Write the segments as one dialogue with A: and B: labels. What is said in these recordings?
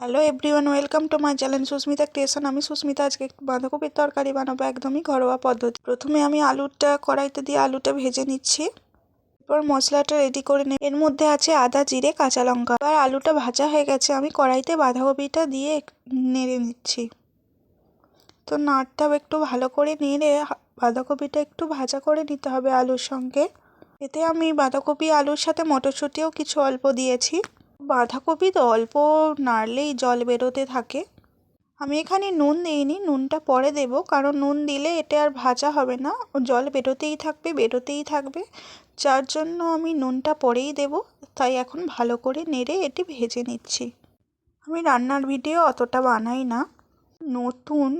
A: Hello everyone welcome to my channel Susmita creation আমি সুস্মিতা, আজকে বাঁধাকপির তরকারি বানাবো, একদমই ঘরোয়া পদ্ধতি। প্রথমে আমি আলুটা, কড়াইতে দিয়ে আলুটা ভেজে নিচ্ছি। এরপর মশলাটা রেডি করে নিই এর মধ্যে আছে আদা, জিরে, কাঁচা লঙ্কা। এবার আলুটা ভাজা হয়ে গেছে, আমি কড়াইতে বাঁধাকপিটা দিয়ে নেড়ে নিচ্ছি। তো নাড়টাও একটু ভালো করে নেড়ে বাঁধাকপিটা একটু ভাজা করে নিতে হবে আলুর সঙ্গে। এতে আমি বাঁধাকপি, আলুর সাথে মটরশুঁটিও কিছু অল্প দিয়েছি। বাঁধাকপি তো অল্প নাড়লেই জল বেরোতে থাকে। আমি এখানে নুন দিইনি, নুনটা পরে দেব, কারণ নুন দিলে এটা আর ভাজা হবে না। জল বেরোতেই থাকবে বেরোতেই থাকবে। যার জন্য আমি নুনটা পরেই দেব, তাই এখন ভালো করে নেড়ে এটি ভেজে নিচ্ছি। আমি রান্নার ভিডিও অতটা বানাই না। নতুন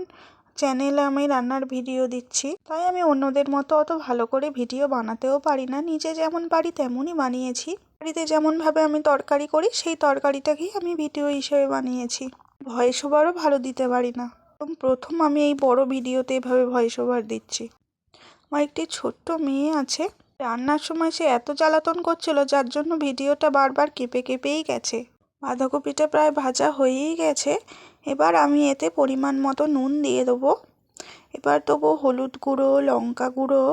A: চ্যানেলে আমি রান্নার ভিডিও দিচ্ছি, তাই আমি অন্যদের মতো অত ভালো করে ভিডিও বানাতেও পারি না। নিজে যেমন পারি তেমনই বানিয়েছি। বাড়িতে যেমনভাবে আমি তরকারি করি, সেই তরকারিটাকেই আমি ভিডিও হিসেবে বানিয়েছি। ভয়েস ওভারও ভালো দিতে পারি না। এবং প্রথম আমি এই বড় ভিডিওতে এভাবে ভয়েস ওভার দিচ্ছি। আমার একটি ছোট্ট মেয়ে আছে। রান্নার সময় সে এত জ্বালাতন করছিল, যার জন্য ভিডিওটা বারবার কেঁপে কেঁপেই গেছে। বাঁধাকপিটা প্রায় ভাজা হয়েই গেছে। এবার আমি এতে পরিমাণ মতো নুন দিয়ে দেবো। এবার দেবো হলুদ গুঁড়ো, লঙ্কা গুঁড়ো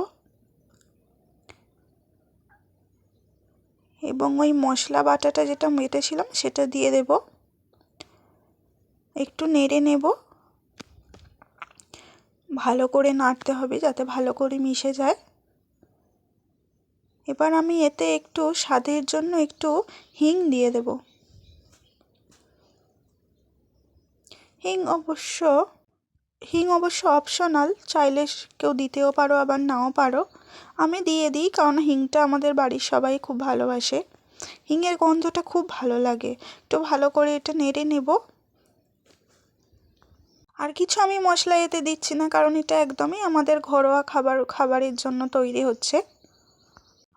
A: এবং ওই মশলা বাটাটা যেটা মেটেছিলাম সেটা দিয়ে দেব। একটু নেড়ে নেব। ভালো করে নাড়তে হবে যাতে ভালো করে মিশে যায়। এবার আমি এতে একটু স্বাদের জন্য একটু হিং দিয়ে দেব। হিং অবশ্য হিং অবশ্য অপশনাল চাইলে কেউ দিতেও পারো, আবার নাও পারো। আমি দিয়ে দিই, কারণ হিংটা আমাদের বাড়ির সবাই খুব ভালোবাসে। হিঙের গন্ধটা খুব ভালো লাগে। একটু ভালো করে এটা নেড়ে নেব। আর কিছু আমি মশলা এতে দিচ্ছি না, কারণ এটা একদমই আমাদের ঘরোয়া খাবার, খাবারের জন্য তৈরি হচ্ছে।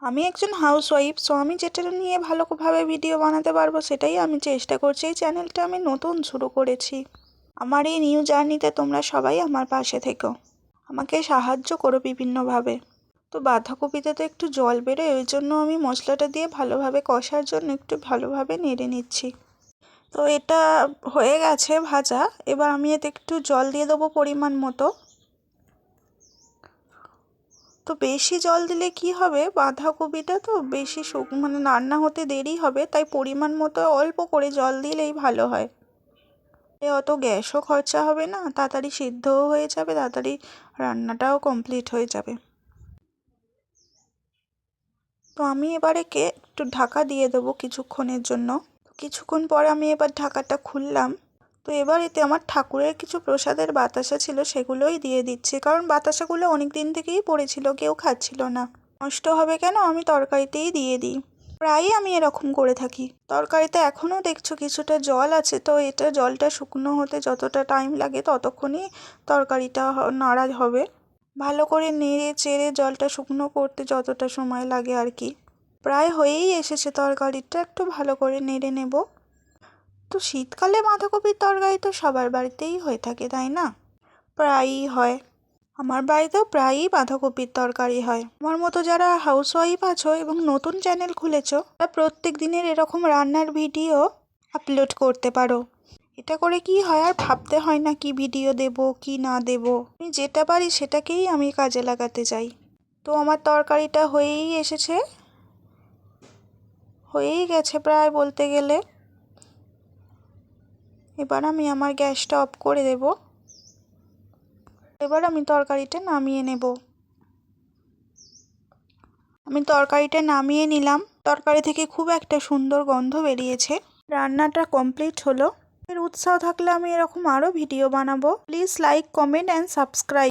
A: আমি একজন হাউস ওয়াইফ সো আমি যেটা নিয়ে ভালোভাবে ভিডিও বানাতে পারব, সেটাই আমি চেষ্টা করছি। এই চ্যানেলটা আমি নতুন শুরু করেছি। আমার এই নিউ জার্নিতে তোমরা সবাই আমার পাশে থেকো। আমাকে সাহায্য করো বিভিন্নভাবে। তো বাঁধাকপিতে তো একটু জল বেরোয়, ওই জন্য আমি মশলাটা দিয়ে ভালোভাবে কষার জন্য একটু ভালোভাবে নেড়ে নিচ্ছি। তো এটা হয়ে গেছে ভাজা, এবার আমি এতে একটু জল দিয়ে দেবো পরিমাণ মতো। তো বেশি জল দিলে কি হবে? বাঁধাকপিটা তো বেশি শুক মানে রান্না হতে দেরি হবে, তাই পরিমাণ মতো অল্প করে জল দিলেই ভালো হয়। অত গ্যাসও খরচা হবে না, তাড়াতাড়ি সিদ্ধও হয়ে যাবে, তাড়াতাড়ি রান্নাটাও কমপ্লিট হয়ে যাবে। তো আমি এবারে কে একটু ঢাকা দিয়ে দেবো কিছুক্ষণের জন্য। কিছুক্ষণ পরে আমি এবার ঢাকাটা খুললাম। তো এবার এতে আমার ঠাকুরের কিছু প্রসাদের বাতাসা ছিল, সেগুলোই দিয়ে দিচ্ছি। কারণ বাতাসাগুলো অনেক দিন থেকেই পড়েছিল, কেউ খাচ্ছিল না। নষ্ট হবে কেন? আমি তরকারিতেই দিয়ে দিই। প্রায়ই আমি এরকম করে থাকি। তরকারিতে এখনও দেখছ কিছুটা জল আছে, তো এটা জলটা শুকনো হতে যতটা টাইম লাগে ততক্ষণই তরকারিটা নাড়া হবে। ভালো করে নেড়ে চেড়ে জলটা শুকনো করতে যতটা সময় লাগে আর কি। প্রায় হয়েই এসেছে তরকারিটা, একটু ভালো করে নেড়ে নেব। তো শীতকালে বাঁধাকপির তরকারি তো সবার বাড়িতেই হয়ে থাকে, তাই না? প্রায়ই হয়। আমার বাড়িতেও প্রায়ই বাঁধাকপির তরকারি হয়। আমার মতো যারা হাউস ওয়াইফ আছো এবং নতুন চ্যানেল খুলেছো তারা প্রত্যেক দিনের এরকম রান্নার ভিডিও আপলোড করতে পারো। এটা করে কি হয় আর ভাবতে হয় না কি ভিডিও দেব, কি না দেব। আমি যেটা পারি সেটাকেই আমি কাজে লাগাতে চাই। তো আমার তরকারিটা হয়েই এসেছে। হয়েই গেছে প্রায় বলতে গেলে। এবার আমি আমার গ্যাসটা অফ করে দেব। এবার আমি তরকারিটা নামিয়ে নেব। আমি তরকারিটা নামিয়ে নিলাম। তরকারি থেকে খুব একটা সুন্দর গন্ধ বেরিয়েছে। রান্নাটা কমপ্লিট হলো। এর উৎসাহ থাকলে আমি এরকম আরও ভিডিও বানাবো। Please like, comment and subscribe